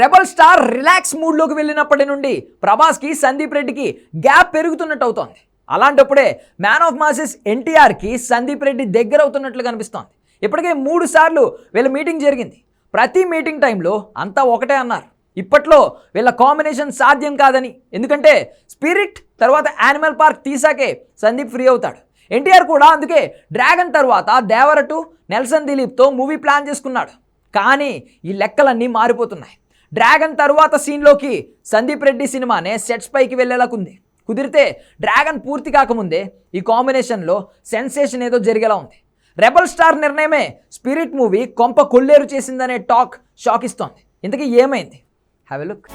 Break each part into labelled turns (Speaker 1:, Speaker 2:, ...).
Speaker 1: Rebel star relax మూడ్లోకి వెళ్ళినప్పటి నుండి ప్రభాస్కి సందీప్ రెడ్డికి గ్యాప్ పెరుగుతున్నట్టు అవుతోంది అలాంటప్పుడే మ్యాన్ ఆఫ్ మాసెస్ ఎన్టీఆర్కి సందీప్ రెడ్డి దగ్గర అవుతున్నట్లు కనిపిస్తోంది. ఇప్పటికే మూడు సార్లు వీళ్ళ మీటింగ్ జరిగింది. ప్రతి మీటింగ్ టైంలో అంతా ఒకటే అన్నారు. ఇప్పట్లో వీళ్ళ కాంబినేషన్ సాధ్యం కాదని. ఎందుకంటే స్పిరిట్ తర్వాత యానిమల్ పార్క్ తీసాకే సందీప్ ఫ్రీ అవుతాడు. ఎన్టీఆర్ కూడా అందుకే డ్రాగన్ తర్వాత దేవరటు నెల్సన్ దిలీప్తో మూవీ ప్లాన్ చేసుకున్నాడు. కానీ ఈ లెక్కలన్నీ మారిపోతున్నాయి. డ్రాగన్ తరువాత సీన్లోకి సందీప్ రెడ్డి సినిమానే సెట్స్ పైకి వెళ్ళేలాకుంది. కుదిరితే డ్రాగన్ పూర్తి కాకముందే ఈ కాంబినేషన్లో సెన్సేషన్ ఏదో జరిగేలా ఉంది. రెబల్ స్టార్ నిర్ణయమే స్పిరిట్ మూవీ కొంప కొల్లేరు చేసిందనే టాక్ షాక్ ఇస్తోంది ఇంతకీ ఏమైంది? Have a look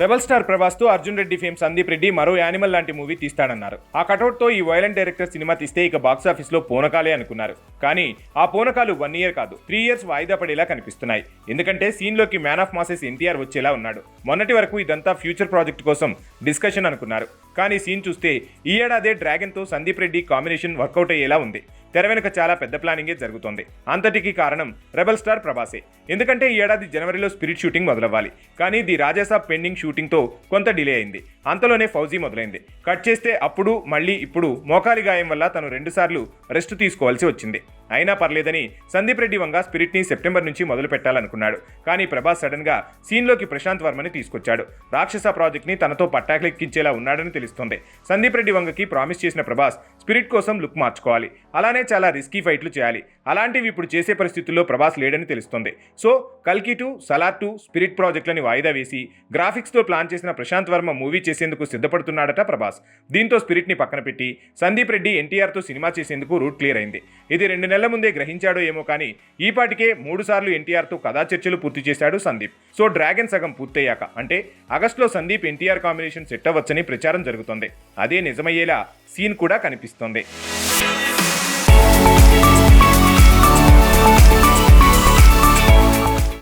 Speaker 2: rebel star ప్రభాస్తో Arjun Reddy fame Sandeep Reddy మరో యానిమల్ లాంటి మూవీ తీస్తాడన్నారు. ఆ కటౌట్తో ఈ వైలెంట్ డైరెక్టర్ సినిమా తీస్తే ఇక బాక్సాఫీస్లో పూనకాలే అనుకున్నారు. కానీ ఆ పూనకాలు వన్ ఇయర్ కాదు త్రీ ఇయర్స్ వాయిదా పడేలా కనిపిస్తున్నాయి. ఎందుకంటే సీన్లోకి మ్యాన్ ఆఫ్ మాసెస్ ఎన్టీఆర్ వచ్చేలా ఉన్నాడు. మొన్నటి వరకు ఇదంతా ఫ్యూచర్ ప్రాజెక్ట్ కోసం డిస్కషన్ అనుకున్నారు. కానీ సీన్ చూస్తే ఈ ఏడాదే డ్రాగన్తో Sandeep Reddy combination work out అయ్యేలా ఉంది. తెర వెనుక చాలా పెద్ద ప్లానింగే జరుగుతోంది. అంతటికి కారణం రెబల్ స్టార్ ప్రభాసే. ఎందుకంటే ఈ ఏడాది జనవరిలో స్పిరిట్ షూటింగ్ మొదలవ్వాలి. కానీ ది రాజాసాబ్ పెండింగ్ షూటింగ్తో కొంత డిలే అయింది. అంతలోనే ఫౌజీ మొదలైంది. కట్ చేస్తే అప్పుడు మళ్ళీ ఇప్పుడు మోకాలి గాయం వల్ల తను రెండుసార్లు రెస్ట్ తీసుకోవాల్సి వచ్చింది. అయినా పర్లేదని సందీప్ రెడ్డి వంగ స్పిరిట్ని సెప్టెంబర్ నుంచి మొదలు పెట్టాలనుకున్నాడు. కానీ ప్రభాస్ సడన్గా సీన్లోకి ప్రశాంత్ వర్మని తీసుకొచ్చాడు. రాక్షస ప్రాజెక్ట్ని తనతో పట్టాకులెక్కించేలా ఉన్నాడని తెలుస్తోంది. సందీప్ రెడ్డి వంగకి ప్రామిస్ చేసిన ప్రభాస్ స్పిరిట్ కోసం లుక్ మార్చుకోవాలి. అలానే చాలా రిస్కీ ఫైట్లు చేయాలి. అలాంటివి ఇప్పుడు చేసే పరిస్థితుల్లో ప్రభాస్ లేడని తెలుస్తోంది. సో కల్కి టూ సలార్ టూ స్పిరిట్ ప్రాజెక్టులని వాయిదా వేసి గ్రాఫిక్స్తో ప్లాన్ చేసిన ప్రశాంత్ వర్మ మూవీ చేసేందుకు సిద్ధపడుతున్నాడట ప్రభాస్. దీంతో స్పిరిట్ని పక్కన పెట్టి సందీప్ రెడ్డి ఎన్టీఆర్తో సినిమా చేసేందుకు రూట్ క్లియర్ అయింది. ఇది రెండు నెలల ముందే గ్రహించాడో ఏమో కానీ ఈపాటికే మూడుసార్లు మూడు సార్లు ఎన్టీఆర్తో కథా చర్చలు పూర్తి చేశాడు సందీప్. సో డ్రాగన్ సగం పూర్తయ్యాక అంటే ఆగస్టులో సందీప్ ఎన్టీఆర్ కాంబినేషన్ సెట్ అవ్వచ్చని ప్రచారం జరుగుతోంది. అదే నిజమయ్యేలా సీన్ కూడా కనిపిస్తోంది.